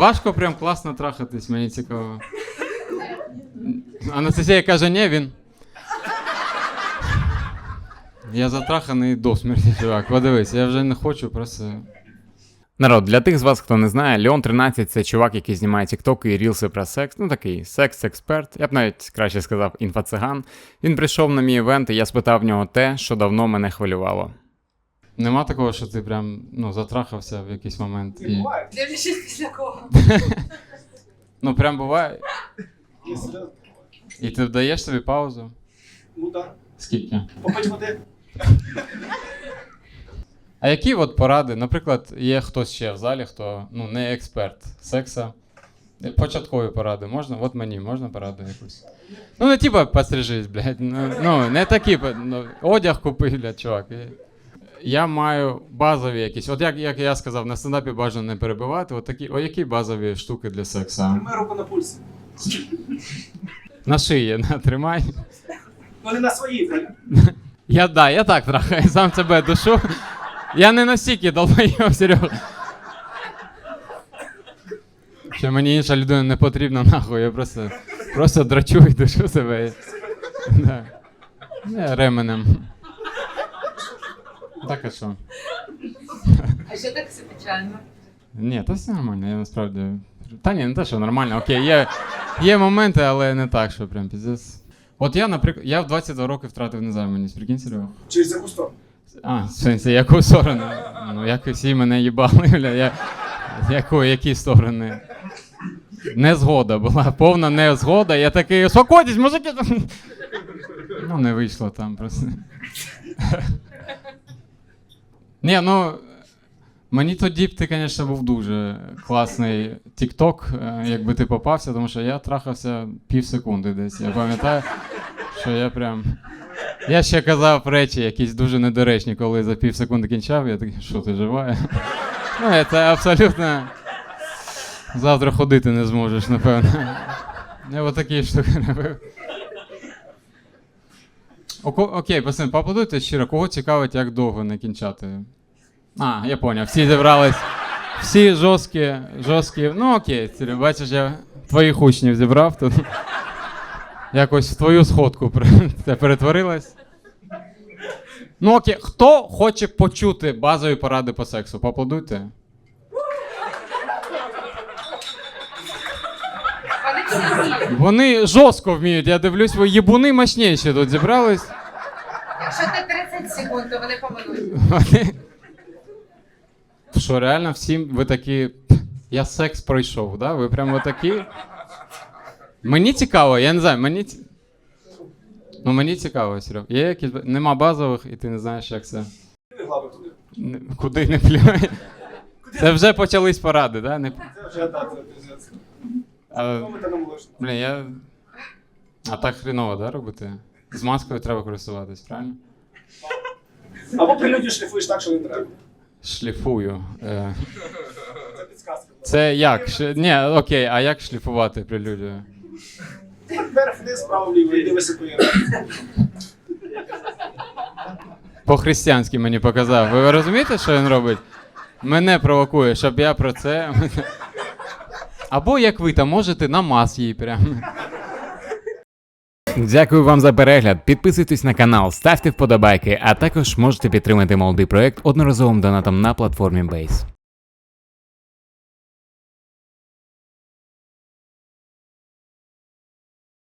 Важко прям класно трахатись, мені цікаво. Анастасія каже, ні, він. Я затраханий до смерті, чувак. Подивись, я вже не хочу, просто. Народ, для тих з вас, хто не знає, Леон 13 це чувак, який знімає тіктоки і рілси про секс. Ну такий секс-експерт. Я б навіть краще сказав інфоциган. Він прийшов на мій івент, і я спитав в нього те, що давно мене хвилювало. Нема такого, що ти прям ну, затрахався в якийсь момент. І... Дивлячись після кого. Ну, прям буває. Якщо- І ти вдаєш собі паузу. Ну так. Скільки? Попить води. А які от поради? Наприклад, є хтось ще в залі, хто ну, не експерт секса. Початкові поради можна? От мені можна пораду якусь. Ну, не типа пострижись, блядь. Ну, ну не такі, ну, одяг купи, блядь, чувак. І Я маю базові якісь. От як, як я сказав, на стендапі бажано не перебивати. От такі, о, які базові штуки для сексу? Тримай руку на пульсі. На шиї, на, тримай. Ну не на своїй, правильно? Я да, я так трахаю, сам себе душу. Я не настільки долбоєб, Серега. Що мені інша людина не потрібна нахуй, я просто, просто драчу і душу себе. Да. Не, ременем. Так а що? А що так все печально? Ні, та все нормально, я насправді. Та ні, не те, що нормально, окей, є, є моменти, але не так, що прям піздець. От я, наприклад, я в 22 роки втратив незайманість, прикинь, Серега. Через яку сторону? А, в сенсі, яку сторону? Ну, як всі мене їбали, бля, я... Яку, які сторони? Незгода була, повна незгода. Я такий, успокойтесь, мужики! Ну, не вийшло там просто. Ні, ну. Мені тоді б ти, звісно, був дуже класний TikTok, е, якби ти попався, тому що я трахався пів секунди десь. Я пам'ятаю, що я прям. Я ще казав речі якісь дуже недоречні, коли за пів секунди кінчав, я такий, що ти жива? Ну, це абсолютно. Завтра ходити не зможеш, напевно. Я отакі штуки робив. Око- Окей, пацани, поаплодуйте щиро, кого цікавить, як довго не кінчати. А, я поняв, всі зібрались. Всі жорсткі, жорсткі. Ну окей, Сірі, бачиш, я твоїх учнів зібрав тут. Якось в твою сходку пер- це перетворилось. Ну окей, хто хоче почути базові поради по сексу? Поаплодуйте. Вони жорстко вміють, я дивлюсь, ви єбуни мощніші тут зібрались. Якщо ти 30 секунд, то вони помилують. Вони... Що, реально всім ви такі. Я секс пройшов, да? Ви прям отакі. Мені цікаво, я не знаю, мені. Ну мені цікаво, Серег. Є якісь. Нема базових, і ти не знаєш, як це. Куди не плює. Це вже почались поради, да? Не... Це вже так. А, блін, я. А так хріново, да, робити? З маскою треба користуватись, правильно? Або при люди шліфуєш так, що не треба. Шліфую. Е... Це підсказка. Це як? Ш... Ні, окей, а як шліфувати прелюдію? Вверх, вниз, справа, вліво, і дивишся по По-християнськи мені показав. Ви розумієте, що він робить? Мене провокує, щоб я про це. Або як ви там можете намаз їй прямо. Дякую вам за перегляд. Підписуйтесь на канал, ставте вподобайки, а також можете підтримати молодий проект одноразовим донатом на платформі Base.